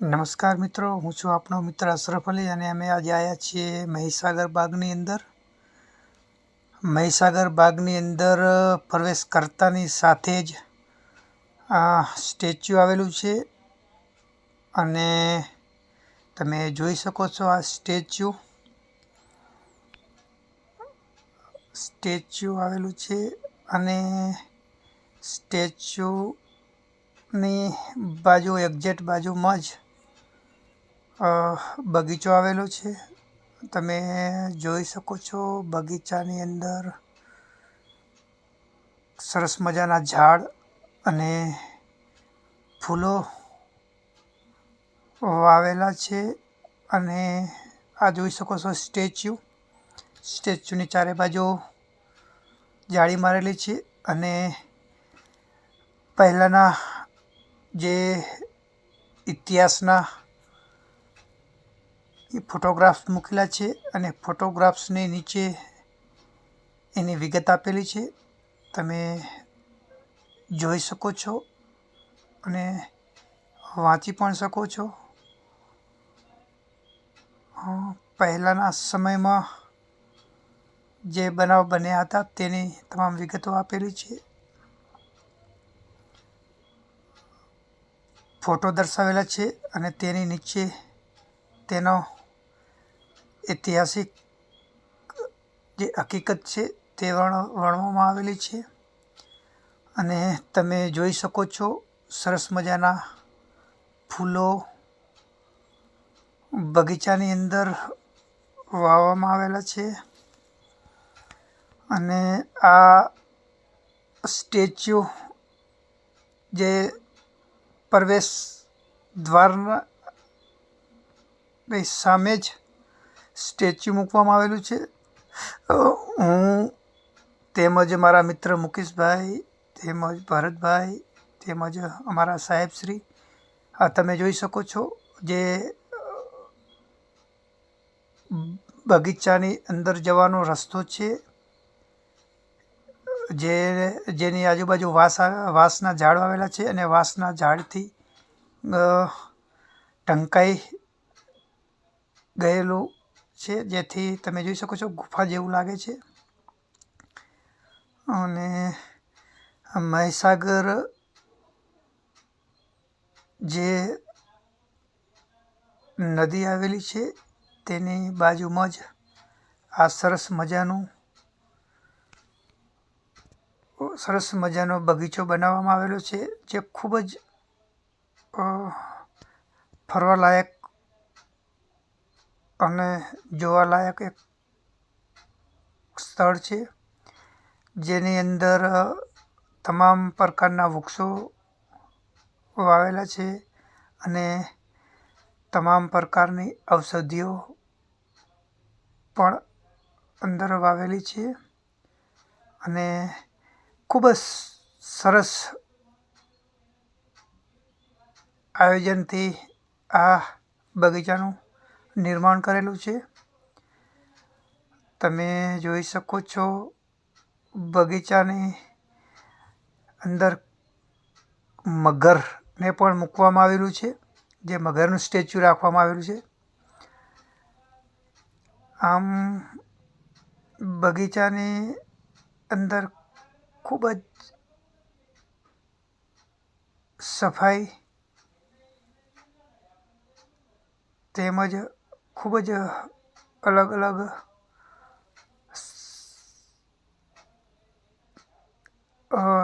નમસ્કાર મિત્રો, હું છું આપણો મિત્ર અશરફ અલી અને અમે આજે આવ્યા છીએ મહીસાગર બાગની અંદર. મહીસાગર બાગની અંદર પ્રવેશ કરતાની સાથે જ આ સ્ટેચ્યુ આવેલું છે અને તમે જોઈ શકો છો આ સ્ટેચ્યુ. સ્ટેચ્યુ આવેલું છે અને સ્ટેચ્યુની બાજુ, એક્ઝેક્ટ બાજુમાં જ બગીચો આવેલો છે. તમે જોઈ શકો છો બગીચાની અંદર સરસ મજાના ઝાડ અને ફૂલો વાવેલા છે અને આ જોઈ શકો છો સ્ટેચ્યુ. સ્ટેચ્યુની ચારે બાજુ જાળી મારેલી છે અને પહેલાંના જે ઇતિહાસના એ ફોટોગ્રાફ્સ મૂકેલા છે અને ફોટોગ્રાફ્સની નીચે એની વિગત આપેલી છે. તમે જોઈ શકો છો અને વાંચી પણ શકો છો. પહેલાંના સમયમાં જે બનાવ બન્યા હતા તેની તમામ વિગતો આપેલી છે. ફોટો દર્શાવેલા છે અને તેની નીચે તેનો ઐતિહાસિક જે હકીકત છે તે વર્ણ વર્ણવવામાં આવેલી છે. અને તમે જોઈ શકો છો સરસ મજાના ફૂલો બગીચાની અંદર વાવવામાં આવેલા છે. અને આ સ્ટેચ્યુ જે પ્રવેશ દ્વારના સામે જ સ્ટેચ્યુ મૂકવામાં આવેલું છે. હું તેમજ મારા મિત્ર મુકેશભાઈ, તેમજ ભરતભાઈ, તેમજ અમારા સાહેબશ્રી આ તમે જોઈ શકો છો જે, બગીચાની અંદર જવાનો રસ્તો છે. જે, જેની આજુબાજુ વાસ, વાંસના ઝાડ આવેલા છે અને વાંસના ઝાડથી ટંકાઈ ગયેલું છે, જેથી તમે જોઈ શકો છો ગુફા જેવું લાગે છે. અને મહીસાગર જે નદી આવેલી છે, તેની બાજુમાં જ આ સરસ મજાનું, સરસ મજાનો બગીચો બનાવવામાં આવેલો છે, જે ખૂબ જ ફરવાલાયક અને જોવાલાયક એક સ્થળ છે, જેની અંદર તમામ પ્રકારના વૃક્ષો વાવેલા છે અને તમામ પ્રકારની ઔષધિઓ પણ અંદર વાવેલી છે અને ખૂબ જ સરસ આયોજનથી આ બગીચાનું નિર્માણ કરેલું છે. તમે જોઈ શકો છો, બગીચાની અંદર મગરને પણ મૂકવામાં આવેલું છે, જે મગરનું સ્ટેચ્યુ રાખવામાં આવેલું છે. આમ, બગીચાની અંદર ખૂબ જ સફાઈ તેમજ ખૂબ જ અલગ અલગ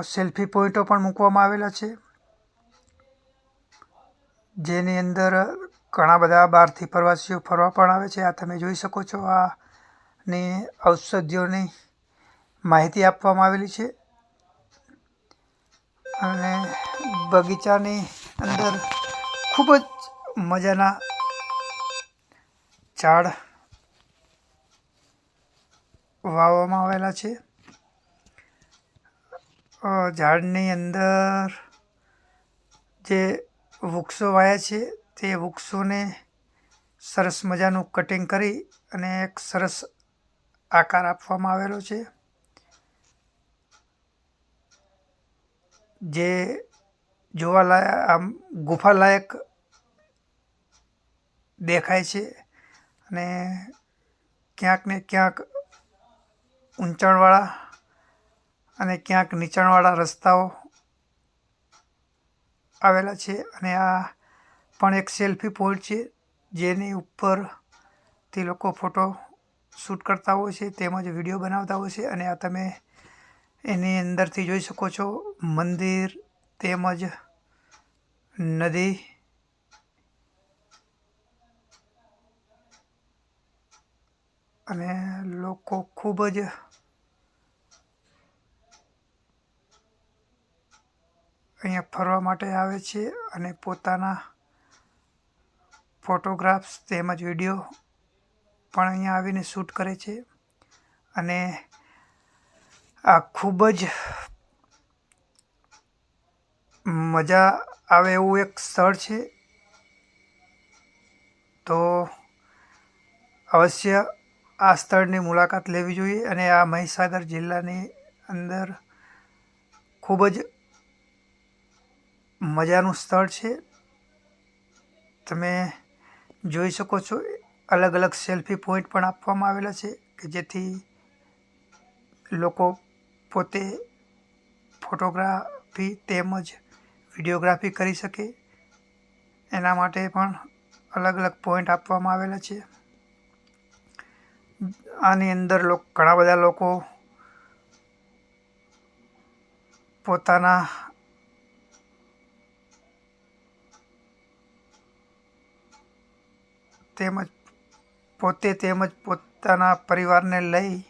સેલ્ફી પોઈન્ટો પણ મૂકવામાં આવેલા છે, જેની અંદર ઘણા બધા બહારથી પ્રવાસીઓ ફરવા પણ આવે છે. આ તમે જોઈ શકો છો આ ની ઔષધિઓની માહિતી આપવામાં આવેલી છે. અને બગીચાની અંદર ખૂબ જ મજાના ઝાડ વાવવામાં આવેલા છે. ઝાડની અંદર જે વૃક્ષો વાયા છે, તે વૃક્ષોને સરસ મજાનું કટિંગ કરી અને એક સરસ આકાર આપવામાં આવેલો છે. જે જોવાલાયક આમ ગુફાલાયક દેખાય છે. અને ક્યાંક ને ક્યાંક ઊંચાણવાળા અને ક્યાંક નીચાણવાળા રસ્તાઓ આવેલા છે અને આ પણ એક સેલ્ફી પોઈન્ટ છે, જેની ઉપરથી લોકો ફોટો શૂટ કરતા હોય છે, તેમજ વીડિયો બનાવતા હોય છે, અને આ તમે એની અંદરથી જોઈ શકો છો, મંદિર તેમજ નદી અને લોકો ખૂબ જ અહીંયા ફરવા માટે આવે છે અને પોતાના ફોટોગ્રાફ્સ તેમજ વીડિયો પણ અહીંયા આવીને શૂટ કરે છે. અને આ ખૂબ જ મજા આવે એવું એક સ્થળ છે. તો અવશ્ય આ સ્થળની મુલાકાત લેવી જોઈએ અને આ મહીસાગર જિલ્લાની અંદર ખૂબ જ મજાનું સ્થળ છે. તમે જોઈ શકો છો, અલગ અલગ સેલ્ફી પોઈન્ટ પણ આપવામાં આવેલા છે કે જેથી લોકો પોતે ફોટોગ્રાફી તેમજ વિડીયોગ્રાફી કરી શકે. એના માટે પણ અલગ અલગ પોઈન્ટ આપવામાં આવેલા છે. આની અંદર ઘણા બધા લોકો પોતાના તેમજ પોતે તેમજ પોતાના પરિવારને લઈ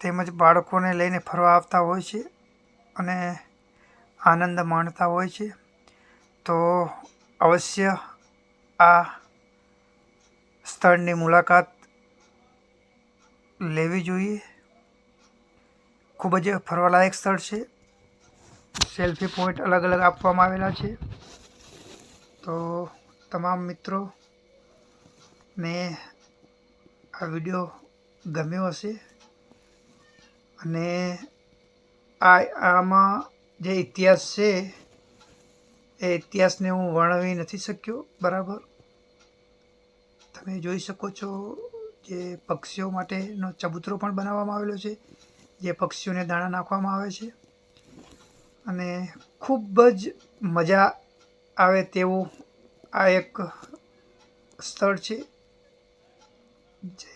તેમજ બાળકોને લઈને ફરવા આવતા હોય છે અને આનંદ માણતા હોય છે. તો અવશ્ય આ સ્થળની મુલાકાત લેવી જોઈએ. ખૂબ જ ફરવાલાયક સ્થળ છે. સેલ્ફી પોઈન્ટ અલગ અલગ આપવામાં આવેલા છે. તો તમામ મિત્રો, ને આ વીડિયો ગમ્યો હશે. અને આ, આમાં જે ઇતિહાસ છે, એ ઇતિહાસને હું વર્ણવી નથી શક્યો. બરાબર? તમે જોઈ શકો છો જે પક્ષીઓ માટેનો ચબૂતરો પણ બનાવવામાં આવેલો છે, જે પક્ષીઓને દાણા નાખવામાં આવે છે. અને ખૂબ જ મજા આવે તેવું આ એક સ્થળ છે, જે